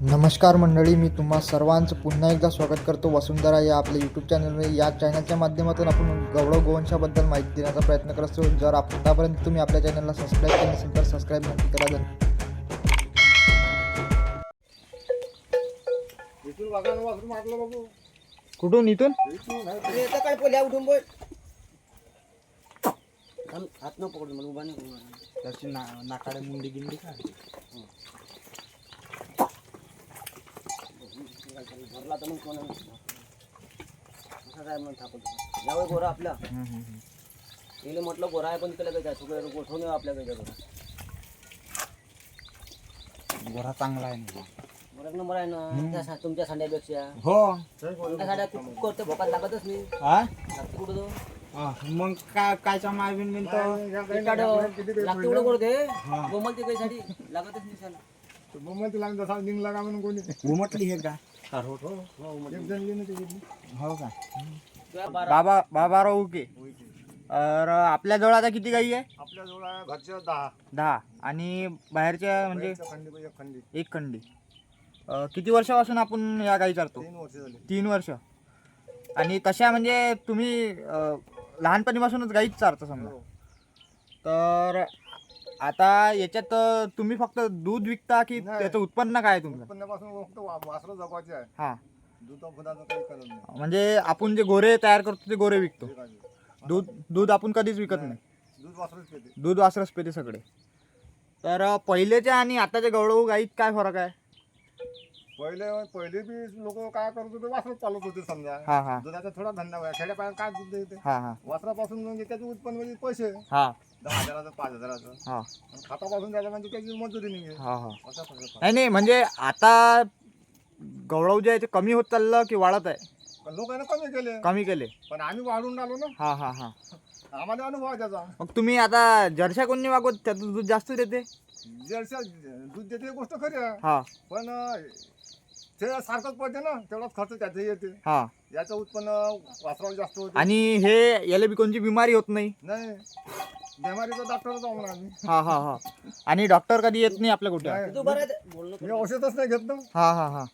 नमस्कार मंडळी मी तुम्हा सर्वांचं पुन्हा एकदा स्वागत करतो वसुंधरा या आपल्या यूट्यूब चॅनलवर या चॅनलच्या माध्यमातून आपण गौरव गोवंशाबद्दल माहिती देण्याचा प्रयत्न करत. असतो जर आतापर्यंत तुम्ही आपल्या चॅनलला सबस्क्राईब केलं नसेल तर सबस्क्राईब नक्की करा कुठून? इथून? पोल्या उठून बोल. हात न पकडून नाकाडे मुंडी गिंडी काय? धरला तर मग कोणा असा काय म्हणून थापत यावं गोरा आपला. तिला म्हटलं गोरा आहे पण त्याला काय सगळं गोठवून येऊ आपल्या काय गोरा गोरा चांगला आहे गोरा नंबर आहे ना. त्या सा- तुमच्या सांड्यापेक्षा. हो. तुमच्या साड्या खूप करते भोकात लागतच नाही. हा लागते कुठं तो मग काय कायचा मायबीन बिन एकाड लागते कुठं करते गोमल ते? काही साठी लागतच नाही उमटली हे का? हो का? तुझ्या बारा बाबा बाबाराव उके तर आपल्याजवळ आता किती गाई आहे? आपल्या जवळ आहे घरच्या दहा. दहा. आणि बाहेरच्या म्हणजे एक खंडी पाहिजे, एक खंडी. एक खंडी. अं, किती वर्षापासून आपण या गाई चालतो तीन वर्ष झाली. तीन वर्ष. आणि तशा म्हणजे तुम्ही अं, लहानपणीपासूनच गाईच चारता समजा. हो. तर आता याच्यात अं, तुम्ही फक्त दूध विकता की नाही. त्याचं उत्पन्न काय आहे तुमचं? उत्पन्नापासून फक्त वा- वासरं जपायचे आहे. हा. दुधा फुदाचं काही करत नाही. म्हणजे आपण जे गोरे तयार करतो ते गोरे विकतो. दूध दूध आपण कधीच विकत नाही. दूध वासरच पेते. दूध वासरच पेते सगळे. तर अं, पहिलेच्या आणि आताच्या गवळू गाईत काय फरक आहे? पहिले पहिले बी लोक काय करत होते वासरच चालत होते समजा. हा दुधाचा थोडा धंदा आहे खेड्यापाड्यात काय दूध देते हा हा. वासरापासून म्हणजे त्याचं उत्पन्न म्हणजे पैसे. हा. दहा हजाराचं पाच हजाराचं. हा. आणि खातापासून त्याच्या म्हणजे त्याची मजुरी नाही आहे. हा हा. असा फरक आहे. नाही नाही म्हणजे आता गवळव जे आहे ते कमी होत चाललं की वाढत आहे? पण लोकांना कमी केले. कमी केले. पण आम्ही वाढून आलो ना. हा हा हा. आम्हाला अनुभव आहे त्याचा. मग तुम्ही आता जर्शा कोणी वागवत त्याचं दूध जास्त देते? जरशा दूध देते ही गोष्ट खरी आहे. हा. पण अं, ते सारखंच पडते ना तेवढाच खर्च त्याचे येते. हा. याचं उत्पन्न वासरावर जास्त होते. आणि हे याला बी कोणची बिमारी होत नाही? नाही. बेमारीचा ना आम्ही. हा हा हा. आणि डॉक्टर कधी येत नाही आपल्या कुठे? नाही. मी औषधच नाही घेत ना. हा हा हा.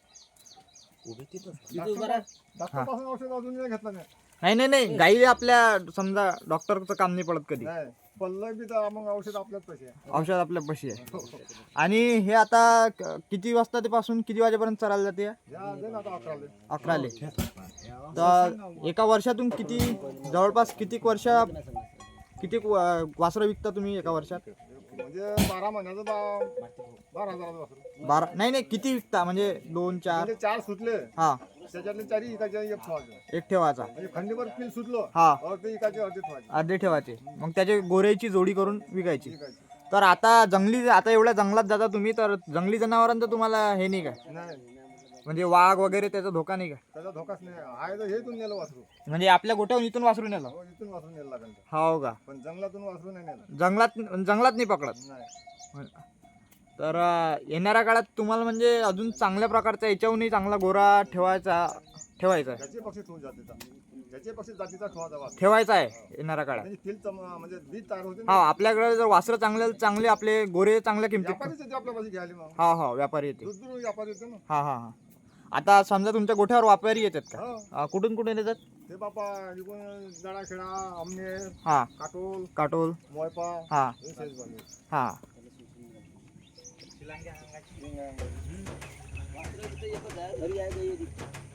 तू बरं आहे. डॉक्टरपासून औषध अजून नाही घेतलं नाही. नाही नाही नाही. गाई आपल्या समजा डॉक्टरचं काम नाही पडत कधी. नाही. तर मग औषध आपल्याच पैसे आहे. औषध आपल्या पशी आहे. आणि हे आता क- किती वाजता ते पासून किती वाजेपर्यंत चालायला जाते? आता अकराले. अकराले. तर एका वर्षातून किती जवळपास किती वर्ष किती वासरं विकता तुम्ही एका वर्षात? म्हणजे बारा महिन्याचं बा बारा हजाराचं वासरू. बारा नाही नाही किती विकता? म्हणजे दोन चार? म्हणजे चार सुटले. हा. एक ठेवायचे. एक ठेवायचा. म्हणजे खंडीवर पिल सुटलं हा. अर्धे अर्धे ठेवायचे. अर्धे ठेवायचे. मग त्याचे गोऱ्याची जोडी करून विकायची. तर आता जंगली आता एवढ्या जंगलात जाता तुम्ही तर जंगली जनावरांचं तुम्हाला हे नाही काय नाही म्हणजे वाघ वगैरे त्याचा धोका नाही का? त्याचा धोकाच नाही. आहे तर हे इथून नेलं वासरू. म्हणजे आपल्या गोठ्याहून इथून वासरून नेलं. हो इथून वासरू नेलं लागेल. ते. हो का? पण जंगलातून वासरू नाही नेलं. जंगलात जंगलात नाही पकडत. नाही. तर येणाऱ्या काळात तुम्हाला म्हणजे अजून चांगल्या प्रकारचा याच्याहूनही चांगला गोरा ठेवायचा ठेवायचा आहे. त्याचे पक्षी ठेवून जातीचा. त्याचे पक्षी जातीचा ठेवायचा आहे येणाऱ्या काळात. म्हणजे फिल म्हणजे बीज तयार होते हा आपल्याकडे जर वासरं चांगले चांगले आपले गोरे चांगल्या किमतीत व्यापारीच येते आपल्या पाशी घ्यायला मग. हा हा व्यापारी येते. दूर दूर व्यापारी येते ना? हा हा हा. आता समजा तुमच्या गोठ्यावर व्यापारी येतात का? हो. अं, कुठून कुठून येतात? ते बापा इकडून जडाखेडा आमने हा. काटोल काटोल. मोयपा हा. हे. झाले हा वासरं तिथं एकच आहे, घरी आहे गाई आहे ती. तो